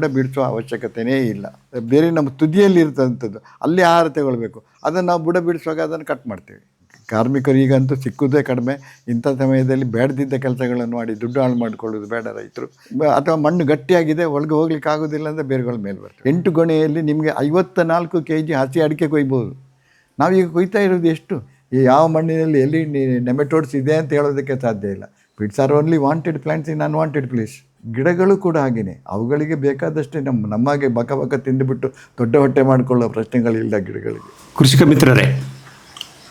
ಬುಡ ಬಿಡಿಸುವ ಅವಶ್ಯಕತೆಯೇ ಇಲ್ಲ. ಬೇರೆ ನಮ್ಮ ತುದಿಯಲ್ಲಿ ಇರ್ತಂಥದ್ದು ಅಲ್ಲಿ ಆಹಾರ ತಗೊಳ್ಬೇಕು. ಅದನ್ನು ನಾವು ಬುಡ ಬಿಡಿಸುವಾಗ ಅದನ್ನು ಕಟ್ ಮಾಡ್ತೀವಿ. ಕಾರ್ಮಿಕರು ಈಗಂತೂ ಸಿಕ್ಕುವುದೇ ಕಡಿಮೆ. ಇಂಥ ಸಮಯದಲ್ಲಿ ಬೇಡದಿದ್ದ ಕೆಲಸಗಳನ್ನು ಮಾಡಿ ದುಡ್ಡು ಹಾಳು ಮಾಡಿಕೊಳ್ಳೋದು ಬೇಡ ರೈತರು. ಅಥವಾ ಮಣ್ಣು ಗಟ್ಟಿಯಾಗಿದೆ, ಒಳಗೆ ಹೋಗ್ಲಿಕ್ಕೆ ಆಗೋದಿಲ್ಲ ಅಂದರೆ ಬೇರುಗಳ ಮೇಲೆ ಬರ್ತವೆ. ಎಂಟು ಗೊಣೆಯಲ್ಲಿ ನಿಮಗೆ ಐವತ್ತ ನಾಲ್ಕು ಕೆ ಜಿ ಹಸಿ ಅಡಿಕೆ ಕೊಯ್ಬೋದು. ನಾವೀಗ ಕೊಯ್ತಾ ಇರೋದು ಎಷ್ಟು? ಈ ಯಾವ ಮಣ್ಣಿನಲ್ಲಿ ಎಲ್ಲಿ ನೆಮೆಟೋಡ್ಸ್ ಇದೆ ಅಂತ ಹೇಳೋದಕ್ಕೆ ಸಾಧ್ಯ ಇಲ್ಲ. It's are only wanted plants in unwanted place ಗಿಡಗಳು ಕೂಡ ಹಾಗೆಯೇ ಅವುಗಳಿಗೆ ಬೇಕಾದಷ್ಟೇ ನಮ್ಮ ನಮಗೆ ಬಕ ಬಕ ತಿಂದುಬಿಟ್ಟು ದೊಡ್ಡ ಹೊಟ್ಟೆ ಮಾಡಿಕೊಳ್ಳೋ ಪ್ರಶ್ನೆಗಳಿಲ್ಲ ಗಿಡಗಳಿಗೆ. ಕೃಷಿಕ ಮಿತ್ರರೇ,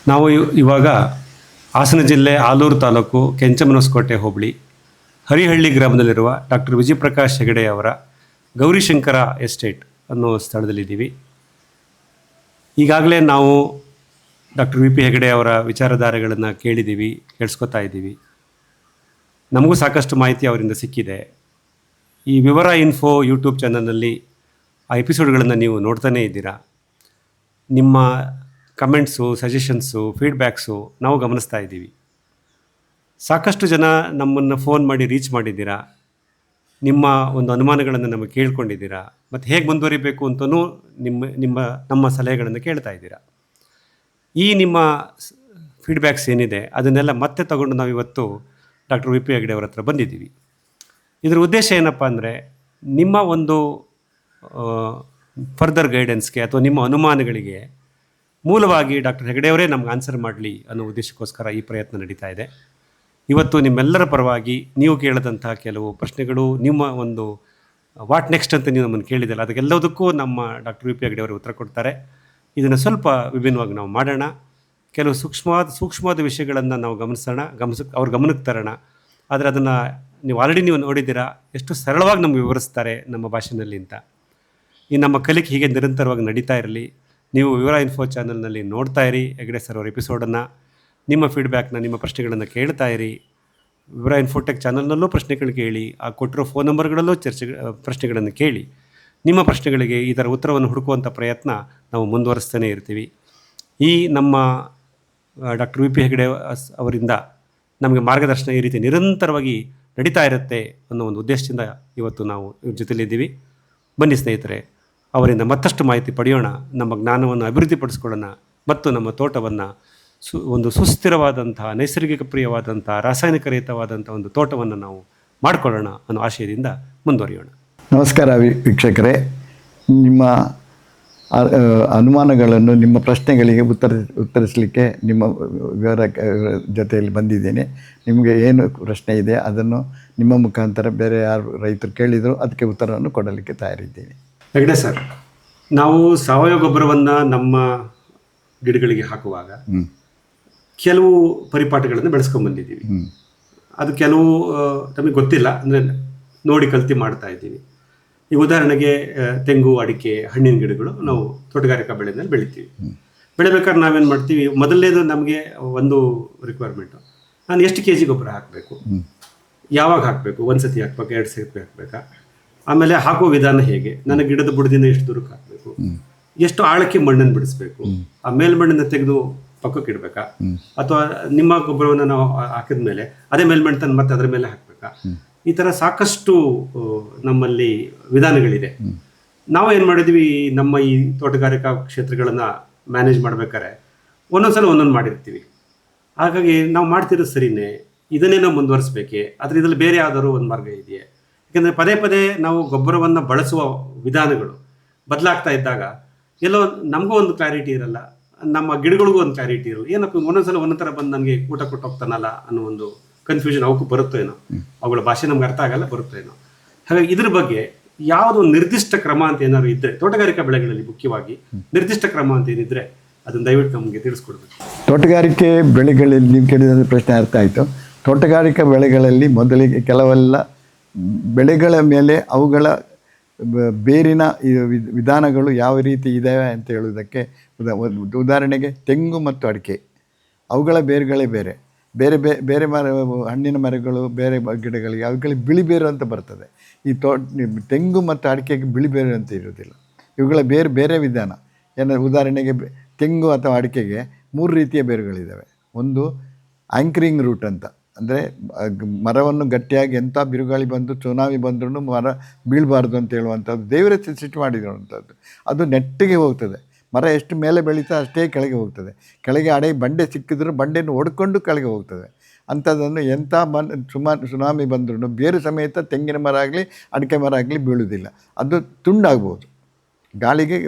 ನಾವು ಇವ್- ಇವಾಗ ಹಾಸನ ಜಿಲ್ಲೆ ಆಲೂರು ತಾಲೂಕು ಕೆಂಚಮನಸ್ಕೋಟೆ ಹೋಬಳಿ, ಹರಿಹಳ್ಳಿ ಗ್ರಾಮದಲ್ಲಿರುವ ಡಾಕ್ಟರ್ ವಿಜಯಪ್ರಕಾಶ್ ಹೆಗಡೆ ಅವರ ಗೌರಿಶಂಕರ ಎಸ್ಟೇಟ್ ಅನ್ನೋ ಸ್ಥಳದಲ್ಲಿದ್ದೀವಿ. ಈಗಾಗಲೇ ನಾವು ಡಾಕ್ಟರ್ ವಿ ಪಿ ಹೆಗಡೆ ಅವರ ವಿಚಾರಧಾರೆಗಳನ್ನು ಕೇಳಿದ್ದೀವಿ, ಕೇಳಿಸ್ಕೊತಾ ಇದ್ದೀವಿ. ನಮಗೂ ಸಾಕಷ್ಟು ಮಾಹಿತಿ ಅವರಿಂದ ಸಿಕ್ಕಿದೆ. ಈ ವಿವರ ಇನ್ಫೋ ಯೂಟ್ಯೂಬ್ ಚಾನಲ್ನಲ್ಲಿ ಆ ಎಪಿಸೋಡ್ಗಳನ್ನು ನೀವು ನೋಡ್ತಾನೇ ಇದ್ದೀರಾ. ನಿಮ್ಮ ಕಮೆಂಟ್ಸು ಸಜೆಷನ್ಸು ಫೀಡ್ಬ್ಯಾಕ್ಸು ನಾವು ಗಮನಿಸ್ತಾ ಇದ್ದೀವಿ. ಸಾಕಷ್ಟು ಜನ ನಮ್ಮನ್ನು ಫೋನ್ ಮಾಡಿ ರೀಚ್ ಮಾಡಿದ್ದೀರಾ? ನಿಮ್ಮ ಒಂದು ಅನುಮಾನಗಳನ್ನು ನಮಗೆ ಕೇಳ್ಕೊಂಡಿದ್ದೀರಾ? ಮತ್ತು ಹೇಗೆ ಮುಂದುವರಿಬೇಕು ಅಂತಲೂ ನಿಮ್ಮ ನಿಮ್ಮ, ನಮ್ಮ ಸಲಹೆಗಳನ್ನು ಕೇಳ್ತಾ ಇದ್ದೀರಾ? ಈ ನಿಮ್ಮ ಫೀಡ್ಬ್ಯಾಕ್ಸ್ ಏನಿದೆ, ಅದನ್ನೆಲ್ಲ ಮತ್ತೆ ತಗೊಂಡು ನಾವು ಇವತ್ತು ಡಾಕ್ಟರ್ ವಿ ಪಿ ಹೆಗ್ಡೆ ಅವರ ಹತ್ರ ಬಂದಿದ್ದೀವಿ. ಇದರ ಉದ್ದೇಶ ಏನಪ್ಪ ಅಂದರೆ ನಿಮ್ಮ ಒಂದು ಫರ್ದರ್ ಗೈಡೆನ್ಸ್ಗೆ ಅಥವಾ ನಿಮ್ಮ ಅನುಮಾನಗಳಿಗೆ ಮೂಲವಾಗಿ ಡಾಕ್ಟರ್ ಹೆಗಡೆಯವರೇ ನಮ್ಗೆ ಆನ್ಸರ್ ಮಾಡಲಿ ಅನ್ನೋ ಉದ್ದೇಶಕ್ಕೋಸ್ಕರ ಈ ಪ್ರಯತ್ನ ನಡೀತಾ ಇದೆ. ಇವತ್ತು ನಿಮ್ಮೆಲ್ಲರ ಪರವಾಗಿ ನೀವು ಕೇಳಿದಂತಹ ಕೆಲವು ಪ್ರಶ್ನೆಗಳು, ನಿಮ್ಮ ಒಂದು ವಾಟ್ ನೆಕ್ಸ್ಟ್ ಅಂತ ನೀವು ನಮ್ಮನ್ನು ಕೇಳಿದಲ್ಲ ಅದಕ್ಕೆಲ್ಲದಕ್ಕೂ ನಮ್ಮ ಡಾಕ್ಟರ್ ವಿ ಪಿ ಹೆಗಡೆ ಅವರು ಉತ್ತರ ಕೊಡ್ತಾರೆ. ಇದನ್ನು ಸ್ವಲ್ಪ ವಿಭಿನ್ನವಾಗಿ ನಾವು ಮಾಡೋಣ. ಕೆಲವು ಸೂಕ್ಷ್ಮವಾದ ಸೂಕ್ಷ್ಮವಾದ ವಿಷಯಗಳನ್ನು ನಾವು ಗಮನಿಸೋಣ, ಗಮನಿಸ್, ಅವ್ರ ಗಮನಕ್ಕೆ ತರೋಣ. ಆದರೆ ಅದನ್ನು ನೀವು ಆಲ್ರೆಡಿ ನೀವು ನೋಡಿದ್ದೀರಾ ಎಷ್ಟು ಸರಳವಾಗಿ ನಮ್ಗೆ ವಿವರಿಸ್ತಾರೆ ನಮ್ಮ ಭಾಷೆನಲ್ಲಿ ಅಂತ. ಈ ನಮ್ಮ ಕಲಿಕೆ ಹೀಗೆ ನಿರಂತರವಾಗಿ ನಡೀತಾ ಇರಲಿ, ನೀವು ವಿವರ ಇನ್ಫೋ ಚಾನಲ್ನಲ್ಲಿ ನೋಡ್ತಾ ಇರಿ, ಹೆಗಡೆ ಸರ್ ಅವ್ರ ಎಪಿಸೋಡನ್ನು ನಿಮ್ಮ ಫೀಡ್ಬ್ಯಾಕ್ನ ನಿಮ್ಮ ಪ್ರಶ್ನೆಗಳನ್ನು ಕೇಳ್ತಾ ಇರಿ, ವಿವರ ಇನ್ಫೋಟೆಕ್ ಚಾನಲ್ನಲ್ಲೂ ಪ್ರಶ್ನೆಗಳು ಕೇಳಿ, ಆ ಕೊಟ್ಟಿರೋ ಫೋನ್ ನಂಬರ್ಗಳಲ್ಲೂ ಚರ್ಚೆ ಪ್ರಶ್ನೆಗಳನ್ನು ಕೇಳಿ, ನಿಮ್ಮ ಪ್ರಶ್ನೆಗಳಿಗೆ ಇದರ ಉತ್ತರವನ್ನು ಹುಡುಕುವಂಥ ಪ್ರಯತ್ನ ನಾವು ಮುಂದುವರಿಸ್ತಾನೆ ಇರ್ತೀವಿ. ಈ ನಮ್ಮ ಡಾಕ್ಟರ್ ವಿ ಪಿ ಹೆಗಡೆ ಅವರಿಂದ ನಮಗೆ ಮಾರ್ಗದರ್ಶನ ಈ ರೀತಿ ನಿರಂತರವಾಗಿ ನಡೀತಾ ಇರುತ್ತೆ ಅನ್ನೋ ಒಂದು ಉದ್ದೇಶದಿಂದ ಇವತ್ತು ನಾವು ಇವ್ರ ಜೊತೆಲಿದ್ದೀವಿ. ಬನ್ನಿ ಸ್ನೇಹಿತರೆ, ಅವರಿಂದ ಮತ್ತಷ್ಟು ಮಾಹಿತಿ ಪಡೆಯೋಣ. ನಮ್ಮ ಜ್ಞಾನವನ್ನು ಅಭಿವೃದ್ಧಿಪಡಿಸ್ಕೊಳ್ಳೋಣ ಮತ್ತು ನಮ್ಮ ತೋಟವನ್ನು ಸು, ಒಂದು ಸುಸ್ಥಿರವಾದಂತಹ, ನೈಸರ್ಗಿಕ ಪ್ರಿಯವಾದಂಥ ರಾಸಾಯನಿಕ ರಹಿತವಾದಂಥ ಒಂದು ತೋಟವನ್ನು ನಾವು ಮಾಡಿಕೊಳ್ಳೋಣ ಅನ್ನೋ ಆಶಯದಿಂದ ಮುಂದುವರಿಯೋಣ. ನಮಸ್ಕಾರ ವೀಕ್ಷಕರೇ. ನಿಮ್ಮ ಅನುಮಾನಗಳನ್ನು ನಿಮ್ಮ ಪ್ರಶ್ನೆಗಳಿಗೆ ಉತ್ತರ ಉತ್ತರಿಸಲಿಕ್ಕೆ ನಿಮ್ಮ ವಿವರ ಜೊತೆಯಲ್ಲಿ ಬಂದಿದ್ದೇನೆ. ನಿಮಗೆ ಏನು ಪ್ರಶ್ನೆ ಇದೆ ಅದನ್ನು ನಿಮ್ಮ ಮುಖಾಂತರ ಬೇರೆ ಯಾರು ರೈತರು ಕೇಳಿದರೂ ಅದಕ್ಕೆ ಉತ್ತರವನ್ನು ಕೊಡಲಿಕ್ಕೆ ತಯಾರಿದ್ದೇನೆ. ಹೆಗಡೆ ಸರ್ ನಾವು ಸಾವಯವ ಗೊಬ್ಬರವನ್ನು ನಮ್ಮ ಗಿಡಗಳಿಗೆ ಹಾಕುವಾಗ ಕೆಲವು ಪರಿಪಾಠಗಳನ್ನು ಬೆಳೆಸ್ಕೊಂಡು ಬಂದಿದ್ದೀವಿ. ಹ್ಞೂ ಅದು ಕೆಲವು ನಮಗೆ ಗೊತ್ತಿಲ್ಲ ಅಂದರೆ ನೋಡಿ ಕಲ್ತಿ ಮಾಡ್ತಾ ಇದ್ದೀವಿ. ಈಗ ಉದಾಹರಣೆಗೆ ತೆಂಗು ಅಡಿಕೆ ಹಣ್ಣಿನ ಗಿಡಗಳು ನಾವು ತೋಟಗಾರಿಕಾ ಬೆಳೆನಲ್ಲಿ ಬೆಳಿತೀವಿ. ಬೆಳಿಬೇಕಾದ್ರೆ ನಾವೇನು ಮಾಡ್ತೀವಿ? ಮೊದಲನೇದು ನಮಗೆ ಒಂದು ರಿಕ್ವೈರ್ಮೆಂಟು ನಾನು ಎಷ್ಟು ಕೆ ಜಿ ಗೊಬ್ಬರ ಹಾಕಬೇಕು? ಯಾವಾಗ ಹಾಕಬೇಕು? ಒಂದು ಸತಿ ಹಾಕ್ಬೇಕು? ಎರಡು ಸತಿ ಹಾಕಬೇಕಾ? ಆಮೇಲೆ ಹಾಕೋ ವಿಧಾನ ಹೇಗೆ? ನನ್ನ ಗಿಡದ ಬುಡದಿಂದ ಎಷ್ಟು ದೂರಕ್ಕೆ ಹಾಕಬೇಕು? ಎಷ್ಟು ಆಳಕ್ಕೆ ಮಣ್ಣನ್ನು ಬಿಡಿಸ್ಬೇಕು? ಆ ಮೇಲ್ಮಣ್ಣನ್ನು ತೆಗೆದು ಪಕ್ಕಕ್ಕೆ ಇಡಬೇಕಾ? ಅಥವಾ ನಿಮ್ಮ ಗೊಬ್ಬರವನ್ನು ನಾವು ಹಾಕಿದ ಮೇಲೆ ಅದೇ ಮೇಲ್ಮಣ್ಣು ತಂದು ಮತ್ತೆ ಅದರ ಮೇಲೆ ಹಾಕಬೇಕಾ? ಈ ಥರ ಸಾಕಷ್ಟು ನಮ್ಮಲ್ಲಿ ವಿಧಾನಗಳಿದೆ. ನಾವು ಏನು ಮಾಡಿದ್ವಿ ನಮ್ಮ ಈ ತೋಟಗಾರಿಕಾ ಕ್ಷೇತ್ರಗಳನ್ನು ಮ್ಯಾನೇಜ್ ಮಾಡ್ಬೇಕಾದ್ರೆ ಒಂದೊಂದ್ಸಲ ಒಂದೊಂದು ಮಾಡಿರ್ತೀವಿ. ಹಾಗಾಗಿ ನಾವು ಮಾಡ್ತಿರೋದು ಸರಿನೇ ಇದನ್ನೇ ನಾವು ಮುಂದುವರಿಸ್ಬೇಕೆ ಆದರೆ ಇದರಲ್ಲಿ ಬೇರೆ ಯಾವ್ದಾದ್ರು ಒಂದು ಮಾರ್ಗ ಇದೆಯೇ? ಯಾಕಂದರೆ ಪದೇ ಪದೇ ನಾವು ಗೊಬ್ಬರವನ್ನು ಬಳಸುವ ವಿಧಾನಗಳು ಬದಲಾಗ್ತಾ ಇದ್ದಾಗ ಎಲ್ಲೋ ನಮಗೂ ಒಂದು ಕ್ಲಾರಿಟಿ ಇರಲ್ಲ ನಮ್ಮ ಗಿಡಗಳಿಗೂ ಒಂದು ಕ್ಲಾರಿಟಿ ಇರಲ್ಲ ಏನಪ್ಪ ಒಂದೊಂದ್ಸಲ ಒಂದೊಂದು ಥರ ಬಂದು ನನಗೆ ಊಟ ಕೊಟ್ಟು ಹೋಗ್ತಾನಲ್ಲ ಅನ್ನೋ ಒಂದು ಕನ್ಫ್ಯೂಷನ್ ಅವಕ್ಕೂ ಬರುತ್ತೇನೋ ಏನೋ? ಅವುಗಳ ಭಾಷೆ ನಮ್ಗೆ ಅರ್ಥ ಆಗಲ್ಲ ಬರುತ್ತೇನೋ ಏನೋ? ಹಾಗಾಗಿ ಇದ್ರ ಬಗ್ಗೆ ಯಾವುದೋ ನಿರ್ದಿಷ್ಟ ಕ್ರಮ ಅಂತ ಏನಾದ್ರು ಇದ್ರೆ ತೋಟಗಾರಿಕಾ ಬೆಳೆಗಳಲ್ಲಿ ಮುಖ್ಯವಾಗಿ ನಿರ್ದಿಷ್ಟ ಕ್ರಮ ಅಂತ ಏನಿದ್ರೆ ಅದನ್ನು ದಯವಿಟ್ಟು ನಮಗೆ ತಿಳಿಸ್ಕೊಡ್ಬೇಕು. ತೋಟಗಾರಿಕೆ ಬೆಳೆಗಳಲ್ಲಿ ನೀವು ಕೇಳಿದ ಪ್ರಶ್ನೆ ಅರ್ಥ ಆಯಿತು. ತೋಟಗಾರಿಕಾ ಬೆಳೆಗಳಲ್ಲಿ ಮೊದಲಿಗೆ ಕೆಲವೆಲ್ಲ ಬೆಳೆಗಳ ಮೇಲೆ ಅವುಗಳ ಬೇರಿನ ವಿಧಾನಗಳು ಯಾವ ರೀತಿ ಇದ್ದಾವೆ ಅಂತ ಹೇಳುವುದಕ್ಕೆ ಉದಾಹರಣೆಗೆ ತೆಂಗು ಮತ್ತು ಅಡಿಕೆ. ಅವುಗಳ ಬೇರುಗಳೇ ಬೇರೆ. ಬೇರೆ ಬೇರೆ ಮರ, ಹಣ್ಣಿನ ಮರಗಳು, ಬೇರೆ ಗಿಡಗಳಿಗೆ, ಅವುಗಳಿಗೆ ಬಿಳಿ ಬೇರು ಅಂತ ಬರ್ತದೆ. ಈ ತೋ ತೆಂಗು ಮತ್ತು ಅಡಿಕೆಗೆ ಬಿಳಿ ಬೇರು ಅಂತ ಇರೋದಿಲ್ಲ ಇವುಗಳ ಬೇರೆ ಬೇರೆ ವಿಧಾನ. ಏನ, ಉದಾಹರಣೆಗೆ ತೆಂಗು ಅಥವಾ ಅಡಿಕೆಗೆ ಮೂರು ರೀತಿಯ ಬೇರುಗಳಿದ್ದಾವೆ. ಒಂದು ಆಂಕರಿಂಗ್ ರೂಟ್ ಅಂತ. ಅಂದರೆ ಮರವನ್ನು ಗಟ್ಟಿಯಾಗಿ ಎಂಥ ಬಿರುಗಾಳಿ ಬಂದು ಚುನಾವಿ ಬಂದ್ರೂ ಮರ ಬೀಳಬಾರ್ದು ಅಂತ ಹೇಳುವಂಥದ್ದು, ದೇವರ ಸೃಷ್ಟಿ ಮಾಡಿರುವಂಥದ್ದು. ಅದು ನೆಟ್ಟಿಗೆ ಹೋಗ್ತದೆ. ಮರ ಎಷ್ಟು ಮೇಲೆ ಬೆಳೀತಾ ಅಷ್ಟೇ ಕೆಳಗೆ ಹೋಗ್ತದೆ. ಕೆಳಗೆ ಅಡೆ ಬಂಡೆ ಸಿಕ್ಕಿದ್ರೂ ಬಂಡೆಯನ್ನು ಒಡ್ಕೊಂಡು ಕೆಳಗೆ ಹೋಗ್ತದೆ. ಅಂಥದ್ದನ್ನು ಎಂಥ ಮನ್ ಸುಮಾ ಸುನಾಮಿ ಬಂದ್ರೂ ಬೇರು ಸಮೇತ ತೆಂಗಿನ ಮರ ಆಗಲಿ, ಅಡಿಕೆ ಮರ ಆಗಲಿ ಬೀಳುವುದಿಲ್ಲ. ಅದು ತುಂಡಾಗ್ಬೋದು. ಗಾಳಿಗೆ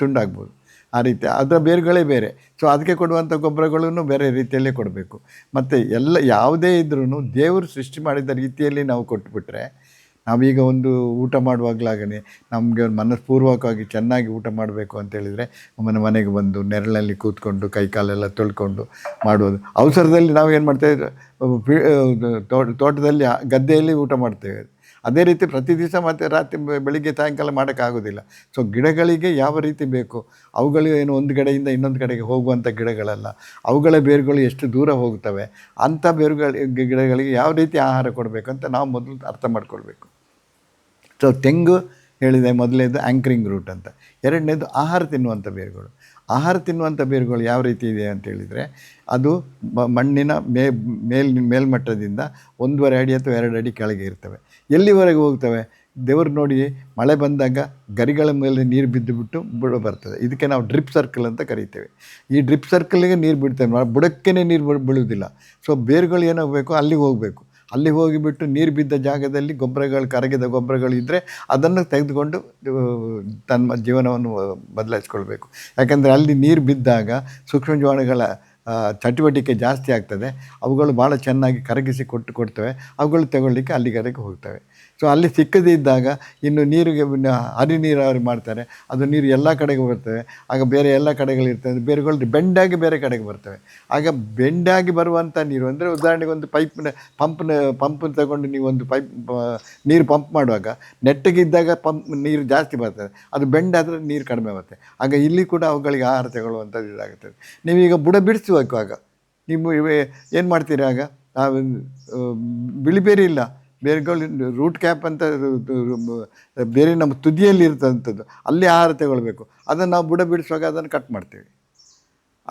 ತುಂಡಾಗ್ಬೋದು. ಆ ರೀತಿ ಅದರ ಬೇರುಗಳೇ ಬೇರೆ. ಸೊ ಅದಕ್ಕೆ ಕೊಡುವಂಥ ಗೊಬ್ಬರಗಳನ್ನು ಬೇರೆ ರೀತಿಯಲ್ಲೇ ಕೊಡಬೇಕು. ಮತ್ತು ಎಲ್ಲ ಯಾವುದೇ ಇದ್ರೂ ದೇವರು ಸೃಷ್ಟಿ ಮಾಡಿದ ರೀತಿಯಲ್ಲಿ ನಾವು ಕೊಟ್ಬಿಟ್ರೆ ನಾವೀಗ ಒಂದು ಊಟ ಮಾಡುವಾಗಲಾಗಲಿ ನಮಗೆ ಮನಸ್ಪೂರ್ವಕವಾಗಿ ಚೆನ್ನಾಗಿ ಊಟ ಮಾಡಬೇಕು ಅಂತ ಹೇಳಿದರೆ ಮನೆ ಮನೆಗೆ ಬಂದು ನೆರಳಲ್ಲಿ ಕೂತ್ಕೊಂಡು ಕೈ ಕಾಲೆಲ್ಲ ತೊಳ್ಕೊಂಡು ಮಾಡುವುದು. ಅವಸರದಲ್ಲಿ ನಾವು ಏನು ಮಾಡ್ತೇವೆ ತೋಟ, ತೋಟದಲ್ಲಿ ಗದ್ದೆಯಲ್ಲಿ ಊಟ ಮಾಡ್ತೇವೆ. ಅದೇ ರೀತಿ ಪ್ರತಿ ದಿವಸ ಮತ್ತು ರಾತ್ರಿ ಬೆಳಿಗ್ಗೆ ಸಾಯಂಕಾಲ ಮಾಡೋಕ್ಕಾಗೋದಿಲ್ಲ. ಸೊ ಗಿಡಗಳಿಗೆ ಯಾವ ರೀತಿ ಬೇಕು? ಅವುಗಳು ಏನು ಒಂದು ಕಡೆಯಿಂದ ಇನ್ನೊಂದು ಕಡೆಗೆ ಹೋಗುವಂಥ ಗಿಡಗಳಲ್ಲ. ಅವುಗಳ ಬೇರುಗಳು ಎಷ್ಟು ದೂರ ಹೋಗ್ತವೆ? ಅಂಥ ಬೇರುಗಳ, ಗಿಡಗಳಿಗೆ ಯಾವ ರೀತಿ ಆಹಾರ ಕೊಡಬೇಕು ಅಂತ ನಾವು ಮೊದಲು ಅರ್ಥ ಮಾಡ್ಕೊಳ್ಬೇಕು. ಸೊ ತೆಂಗು ಹೇಳಿದೆ ಮೊದಲನೇದು ಆ್ಯಂಕರಿಂಗ್ ರೂಟ್ ಅಂತ. ಎರಡನೇದು ಆಹಾರ ತಿನ್ನುವಂಥ ಬೇರುಗಳು. ಆಹಾರ ತಿನ್ನುವಂಥ ಬೇರುಗಳು ಯಾವ ರೀತಿ ಇದೆ ಅಂತ ಹೇಳಿದರೆ, ಅದು ಮಣ್ಣಿನ ಮೇ, ಮೇಲ್, ಮೇಲ್ಮಟ್ಟದಿಂದ ಒಂದೂವರೆ ಅಡಿ ಅಥವಾ ಎರಡು ಅಡಿ ಕೆಳಗೆ ಇರ್ತವೆ. ಎಲ್ಲಿವರೆಗೆ ಹೋಗ್ತವೆ? ದೇವರು ನೋಡಿ ಮಳೆ ಬಂದಾಗ ಗರಿಗಳ ಮೇಲೆ ನೀರು ಬಿದ್ದುಬಿಟ್ಟು ಬುಡ ಬರ್ತದೆ. ಇದಕ್ಕೆ ನಾವು ಡ್ರಿಪ್ ಸರ್ಕಲ್ ಅಂತ ಕರಿತೇವೆ. ಈ ಡ್ರಿಪ್ ಸರ್ಕಲ್ಗೆ ನೀರು ಬಿಡ್ತೇವೆ. ಬುಡಕ್ಕೇ ನೀರು ಬೀಳ್- ಬೀಳುವುದಿಲ್ಲ. ಸೊ ಬೇರುಗಳು ಏನಾಗಬೇಕು? ಅಲ್ಲಿಗೆ ಹೋಗಬೇಕು. ಅಲ್ಲಿ ಹೋಗಿಬಿಟ್ಟು ನೀರು ಬಿದ್ದ ಜಾಗದಲ್ಲಿ ಗೊಬ್ಬರಗಳು, ಕರಗಿದ ಗೊಬ್ಬರಗಳು ಇದ್ದರೆ ಅದನ್ನು ತೆಗೆದುಕೊಂಡು ತನ್ನ ಜೀವನವನ್ನು ಬದಲಾಯಿಸ್ಕೊಳ್ಬೇಕು. ಯಾಕೆಂದರೆ ಅಲ್ಲಿ ನೀರು ಬಿದ್ದಾಗ ಸೂಕ್ಷ್ಮ ಜೀವಾಣುಗಳ ಚಟುವಟಿಕೆ ಜಾಸ್ತಿ ಆಗ್ತದೆ. ಅವುಗಳು ಭಾಳ ಚೆನ್ನಾಗಿ ಕರಗಿಸಿ ಕೊಟ್ಟು ಕೊಡ್ತವೆ. ಅವುಗಳು ತಗೊಳ್ಳಿಕ್ಕೆ ಅಲ್ಲಿಗರೆಗೆ ಹೋಗ್ತವೆ. ಸೊ ಅಲ್ಲಿ ಸಿಕ್ಕದೇ ಇದ್ದಾಗ ಇನ್ನು ನೀರಿಗೆ ಹನಿ ನೀರಾವರಿ ಮಾಡ್ತಾರೆ. ಅದು ನೀರು ಎಲ್ಲ ಕಡೆಗೆ ಬರ್ತವೆ. ಆಗ ಬೇರೆ ಎಲ್ಲ ಕಡೆಗಳಿರ್ತವೆ ಬೇರೆಗಳು ಬೆಂಡಾಗಿ ಬೇರೆ ಕಡೆಗೆ ಬರ್ತವೆ. ಆಗ ಬೆಂಡಾಗಿ ಬರುವಂಥ ನೀರು ಅಂದರೆ ಉದಾಹರಣೆಗೆ ಒಂದು ಪೈಪ್ನ, ಪಂಪ್ನ ಪಂಪ್ ತಗೊಂಡು ನೀವು ಒಂದು ಪೈಪ್ ನೀರು ಪಂಪ್ ಮಾಡುವಾಗ ನೆಟ್ಟಗಿದ್ದಾಗ ಪಂಪ್ ನೀರು ಜಾಸ್ತಿ ಬರ್ತದೆ. ಅದು ಬೆಂಡಾದರೆ ನೀರು ಕಡಿಮೆ ಬರ್ತದೆ. ಆಗ ಇಲ್ಲಿ ಕೂಡ ಅವುಗಳಿಗೆ ಆಹಾರ ತಗೊಳ್ಳುವಂಥದ್ದು ಇದಾಗುತ್ತದೆ ನೀವೀಗ ಬುಡ ಬಿಡಿಸುವಾಗ ಆಗ ನೀವು ಏನು ಮಾಡ್ತೀರಿ ಆಗ? ನಾವು ಬಿಳಿ ಬೇರೆ ಇಲ್ಲ. ಬೇರೆಗಳು ರೂಟ್ ಕ್ಯಾಪ್ ಅಂತ ಬೇರೆ ನಮ್ಮ ತುದಿಯಲ್ಲಿ ಇರ್ತಂಥದ್ದು ಅಲ್ಲಿ ಆಹಾರ ತಗೊಳ್ಬೇಕು. ಅದನ್ನು ನಾವು ಬುಡ ಬಿಡಿಸುವಾಗ ಅದನ್ನು ಕಟ್ ಮಾಡ್ತೀವಿ.